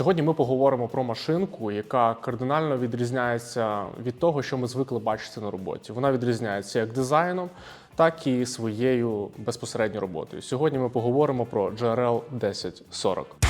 Сьогодні ми поговоримо про машинку, яка кардинально відрізняється від того, що ми звикли бачити на роботі. Вона відрізняється як дизайном, так і своєю безпосередньо роботою. Сьогодні ми поговоримо про GRL 1040.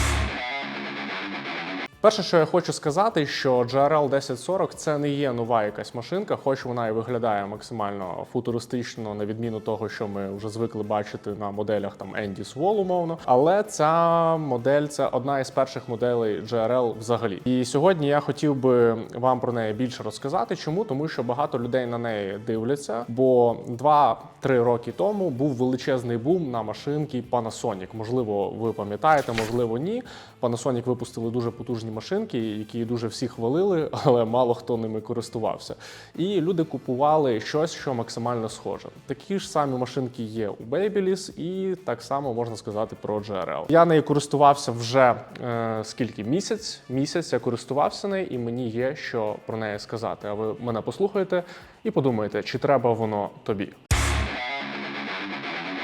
Перше, що я хочу сказати, що GRL 1040 це не є нова якась машинка, хоч вона і виглядає максимально футуристично, на відміну того, що ми вже звикли бачити на моделях там Andy Swall, умовно. Але ця модель це одна із перших моделей GRL взагалі. І сьогодні я хотів би вам про неї більше розказати. Чому? Тому що багато людей на неї дивляться, бо 2-3 роки тому був величезний бум на машинки Panasonic. Можливо, ви пам'ятаєте, можливо, ні. Panasonic випустили дуже потужні машинки, які дуже всі хвалили, але мало хто ними користувався. І люди купували щось, що максимально схоже. Такі ж самі машинки є у Babyliss, і так само можна сказати про GRL. Я нею користувався вже е, скільки місяць. Місяць я користувався нею, і мені є що про неї сказати. А ви мене послухаєте і подумаєте, чи треба воно тобі.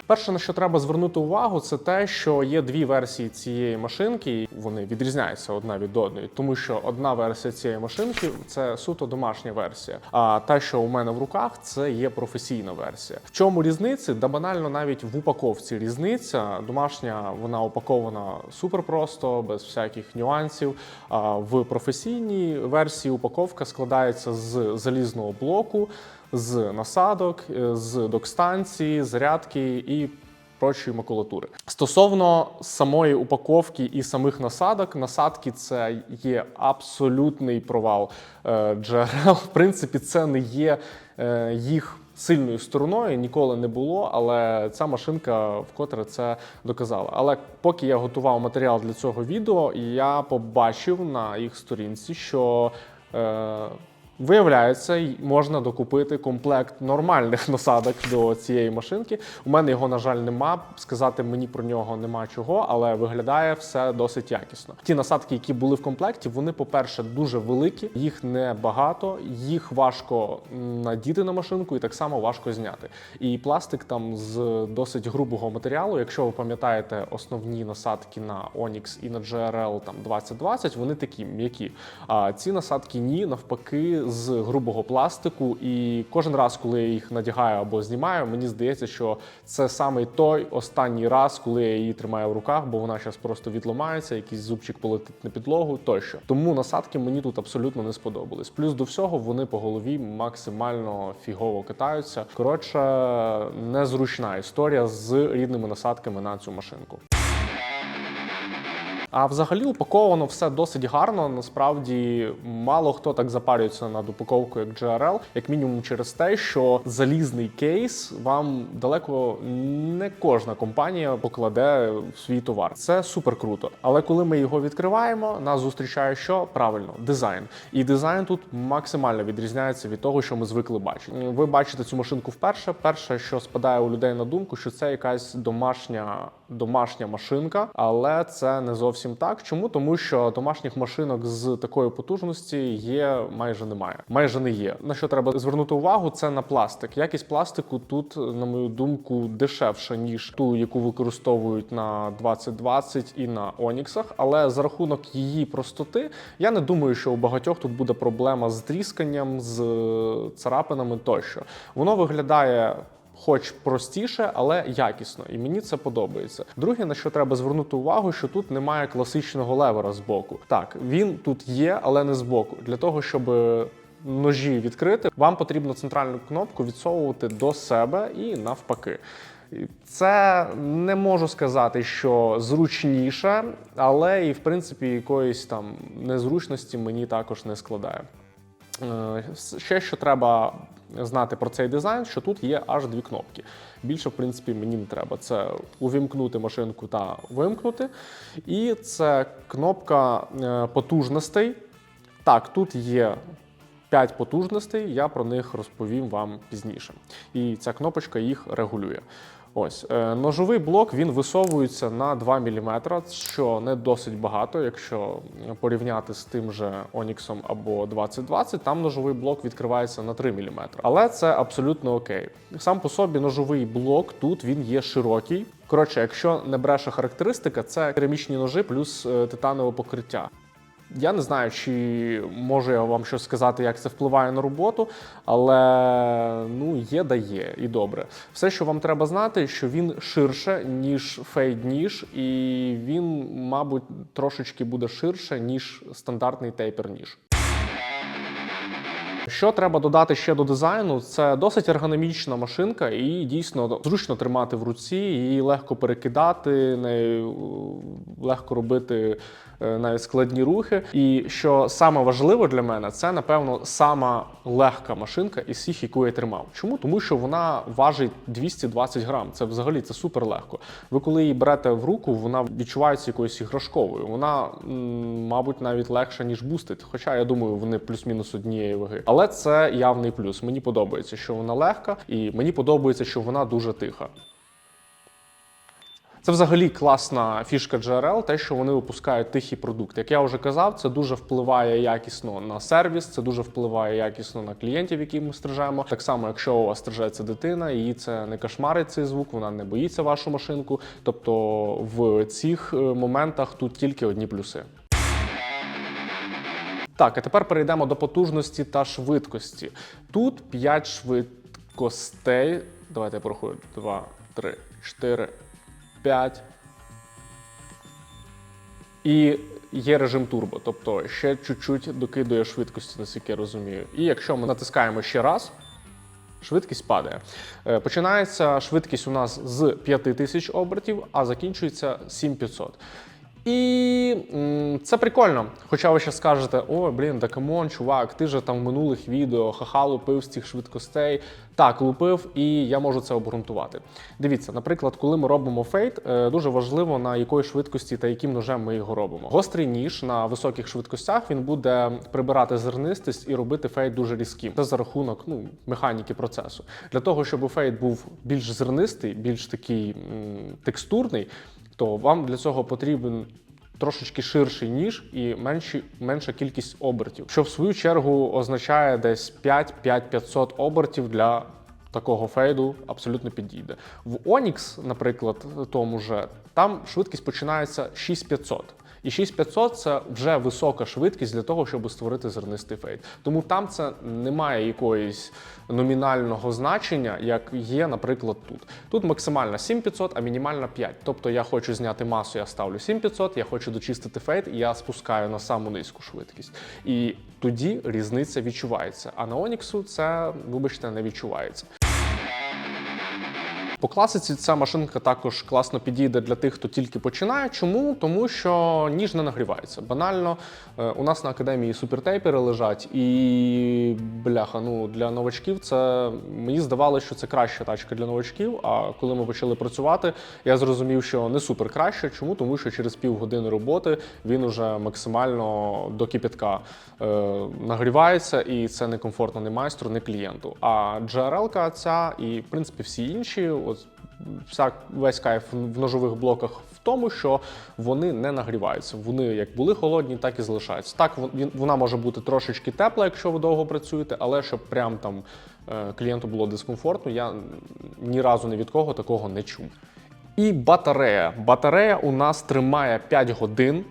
Перше, на що треба звернути увагу, це те, що є дві версії цієї машинки. і Вони відрізняються одна від одної, тому що одна версія цієї машинки це суто домашня версія. А та, що у мене в руках, це є професійна версія. В чому різниця? Да банально навіть в упаковці різниця. Домашня вона упакована супер просто, без всяких нюансів. А в професійній версії упаковка складається з залізного блоку з насадок, з док-станції, зарядки і прочої макулатури. Стосовно самої упаковки і самих насадок, насадки це є абсолютний провал е, GRL. В принципі, це не є е, їх. Сильною стороною ніколи не було, але ця машинка вкотре це доказала. Але поки я готував матеріал для цього відео, я побачив на їх сторінці, що е, Виявляється, можна докупити комплект нормальних насадок до цієї машинки. У мене його, на жаль, нема. Сказати мені про нього нема чого, але виглядає все досить якісно. Ті насадки, які були в комплекті, вони, по-перше, дуже великі, їх не багато, їх важко надіти на машинку і так само важко зняти. І пластик там з досить грубого матеріалу. Якщо ви пам'ятаєте основні насадки на Onyx і на GRL там 2020, вони такі м'які. А ці насадки ні, навпаки з грубого пластику, і кожен раз, коли я їх надягаю або знімаю, мені здається, що це саме той останній раз, коли я її тримаю в руках, бо вона зараз просто відламається, якийсь зубчик полетить на підлогу тощо. Тому насадки мені тут абсолютно не сподобались. Плюс до всього вони по голові максимально фігово катаються. Коротше, незручна історія з рідними насадками на цю машинку. А взагалі упаковано все досить гарно. Насправді мало хто так запарюється над упаковкою, як GRL, як мінімум через те, що залізний кейс вам далеко не кожна компанія покладе в свій товар. Це супер круто. Але коли ми його відкриваємо, нас зустрічає що правильно дизайн. І дизайн тут максимально відрізняється від того, що ми звикли бачити. Ви бачите цю машинку вперше. Перше, що спадає у людей на думку, що це якась домашня домашня машинка, але це не зовсім так. Чому? Тому що домашніх машинок з такої потужності є майже немає. Майже не є. На що треба звернути увагу, це на пластик. Якість пластику тут, на мою думку, дешевша ніж ту, яку використовують на 2020 і на Оніксах. Але за рахунок її простоти, я не думаю, що у багатьох тут буде проблема з трісканням, з царапинами тощо. Воно виглядає хоч простіше, але якісно, і мені це подобається. Друге, на що треба звернути увагу, що тут немає класичного левера з боку. Так, він тут є, але не з боку. Для того, щоб ножі відкрити, вам потрібно центральну кнопку відсовувати до себе і навпаки. Це не можу сказати, що зручніше, але і в принципі якоїсь там незручності мені також не складає. Е, Ще що треба знати про цей дизайн, що тут є аж дві кнопки. Більше, в принципі, мені не треба. Це увімкнути машинку та вимкнути. І це кнопка е, потужностей. Так, тут є 5 потужностей, я про них розповім вам пізніше. І ця кнопочка їх регулює. Ось е, ножовий блок він висовується на 2 мм, що не досить багато, якщо порівняти з тим же Onyx або 2020, там ножовий блок відкривається на 3 мм. Але це абсолютно окей. Сам по собі ножовий блок тут він є широкий. Коротше, якщо не бреше характеристика, це керамічні ножи плюс е, титанове покриття. Я не знаю, чи можу я вам щось сказати, як це впливає на роботу, але ну є да є і добре. Все, що вам треба знати, що він ширше, ніж фейд ніж, і він, мабуть, трошечки буде ширше, ніж стандартний тейпер ніж. Що треба додати ще до дизайну? Це досить ергономічна машинка, і дійсно зручно тримати в руці, її легко перекидати, е, легко робити е, навіть складні рухи. І що саме важливо для мене, це напевно сама легка машинка із всіх, яку я тримав. Чому? Тому що вона важить 220 грам. Це взагалі це супер легко. Ви коли її берете в руку, вона відчувається якоюсь іграшковою. Вона, мабуть, навіть легша ніж бустит. Хоча я думаю, вони плюс-мінус однієї ваги. Але це явний плюс. Мені подобається, що вона легка, і мені подобається, що вона дуже тиха. Це взагалі класна фішка GRL, те, що вони випускають тихий продукт. Як я вже казав, це дуже впливає якісно на сервіс, це дуже впливає якісно на клієнтів, які ми стрижемо. Так само, якщо у вас стрижеться дитина, її це не кошмарить цей звук, вона не боїться вашу машинку. Тобто в цих е, моментах тут тільки одні плюси. Так, а тепер перейдемо до потужності та швидкості. Тут 5 швидкостей. Давайте я порахую. 2, 3, 4, 5. І є режим турбо, тобто ще чуть-чуть докидує швидкості, наскільки я розумію. І якщо ми натискаємо ще раз, швидкість падає. Е, Починається швидкість у нас з 5000 обертів, а закінчується 7500. І це прикольно. Хоча ви ще скажете, о, блін, да камон, чувак, ти же там в минулих відео ха-ха лупив з цих швидкостей. Так, лупив, і я можу це обґрунтувати. Дивіться, наприклад, коли ми робимо фейт, е, дуже важливо на якої швидкості та яким ножем ми його робимо. Гострий ніж на високих швидкостях він буде прибирати зернистість і робити фейт дуже різким. Це за рахунок ну, механіки процесу. Для того, щоб фейт був більш зернистий, більш такий м, текстурний, то вам для цього потрібен трошечки ширший ніж і менші, менша кількість обертів, що в свою чергу означає десь 5-5-500 обертів для такого фейду абсолютно підійде. В Onyx, наприклад, тому же, там швидкість починається 6500. І 6500 це вже висока швидкість для того, щоб створити зернистий фейд. Тому там це не має якоїсь номінального значення, як є, наприклад, тут. Тут максимальна 7500, а мінімальна 5. Тобто я хочу зняти масу, я ставлю 7500, я хочу дочистити фейд, я спускаю на саму низьку швидкість. І тоді різниця відчувається. А на Onyx це, вибачте, не відчувається. По класиці ця машинка також класно підійде для тих, хто тільки починає. Чому? Тому що ніж не нагрівається. Банально е, у нас на академії супертейпери лежать, і бляха, ну для новачків це мені здавалося, що це краща тачка для новачків. А коли ми почали працювати, я зрозумів, що не супер краще. Чому? Тому що через півгодини роботи він уже максимально до кипятка е, нагрівається, і це не комфортно ні майстру, ні клієнту. А GRL ця і в принципі всі інші, вся весь кайф в ножових блоках в тому, що вони не нагріваються. Вони як були холодні, так і залишаються. Так, він- вона може бути трошечки тепла, якщо ви довго працюєте, але щоб прям там е, клієнту було дискомфортно, я ні разу ні від кого такого не чув. І батарея. Батарея у нас тримає 5 годин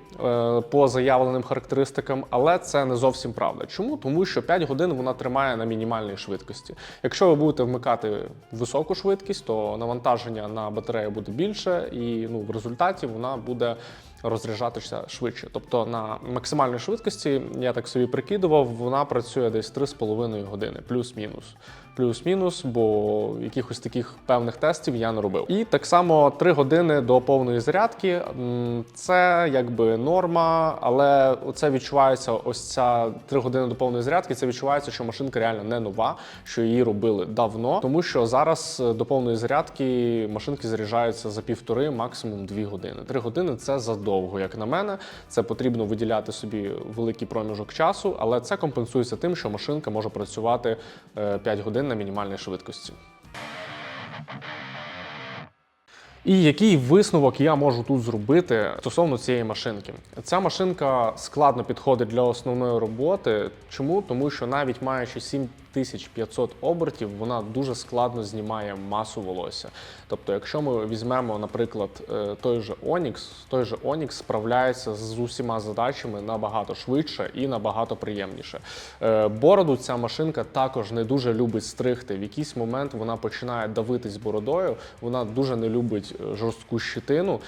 по заявленим характеристикам, але це не зовсім правда. Чому? Тому що 5 годин вона тримає на мінімальній швидкості. Якщо ви будете вмикати високу швидкість, то навантаження на батарею буде більше, і ну, в результаті вона буде розряджатися швидше. Тобто на максимальній швидкості, я так собі прикидував, вона працює десь 3,5 години, плюс-мінус. Плюс-мінус, бо якихось таких певних тестів я не робив. І так само 3 години до повної зарядки. Це якби норма, але це відчувається ось ця 3 години до повної зарядки. Це відчувається, що машинка реально не нова, що її робили давно, тому що зараз е, до повної зарядки машинки заряджаються за півтори, максимум 2 години. 3 години це задовго, як на мене. Це потрібно виділяти собі великий проміжок часу, але це компенсується тим, що машинка може працювати е, 5 годин на мінімальній швидкості. І який висновок я можу тут зробити стосовно цієї машинки? Ця машинка складно підходить для основної роботи. Чому? Тому що навіть маючи 7 6500 обертів вона дуже складно знімає масу волосся. Тобто, якщо ми візьмемо, наприклад, е, той же Onyx, той же Onyx справляється з усіма задачами набагато швидше і набагато приємніше. Е, Бороду ця машинка також не дуже любить стригти. В якийсь момент вона починає давитись бородою. Вона дуже не любить е, жорстку щитину.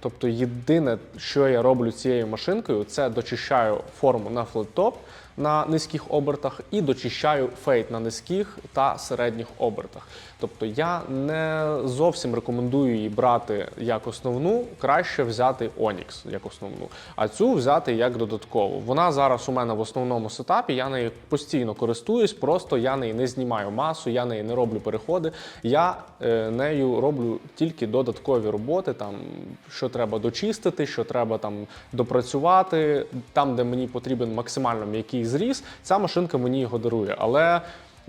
Тобто, єдине, що я роблю цією машинкою, це дочищаю форму на флет-топ на низьких обертах і дочищаю фейт на низьких та середніх обертах. Тобто я не зовсім рекомендую її брати як основну, краще взяти Onyx як основну, а цю взяти як додаткову. Вона зараз у мене в основному сетапі, я нею постійно користуюсь, просто я неї не знімаю масу, я неї не роблю переходи. Я е, нею роблю тільки додаткові роботи, там що треба дочистити, що треба там допрацювати. Там, де мені потрібен максимально м'який зріз, ця машинка мені його дарує. Але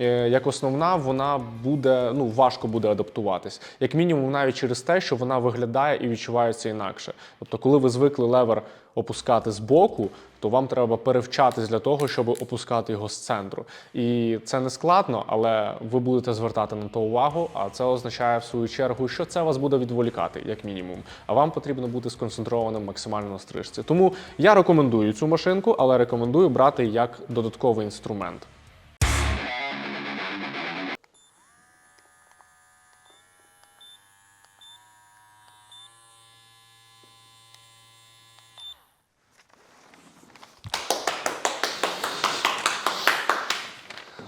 як основна, вона буде ну важко буде адаптуватись, як мінімум, навіть через те, що вона виглядає і відчувається інакше. Тобто, коли ви звикли левер опускати з боку, то вам треба перевчатись для того, щоб опускати його з центру. І це не складно, але ви будете звертати на то увагу. А це означає в свою чергу, що це вас буде відволікати, як мінімум. А вам потрібно бути сконцентрованим максимально на стрижці. Тому я рекомендую цю машинку, але рекомендую брати як додатковий інструмент.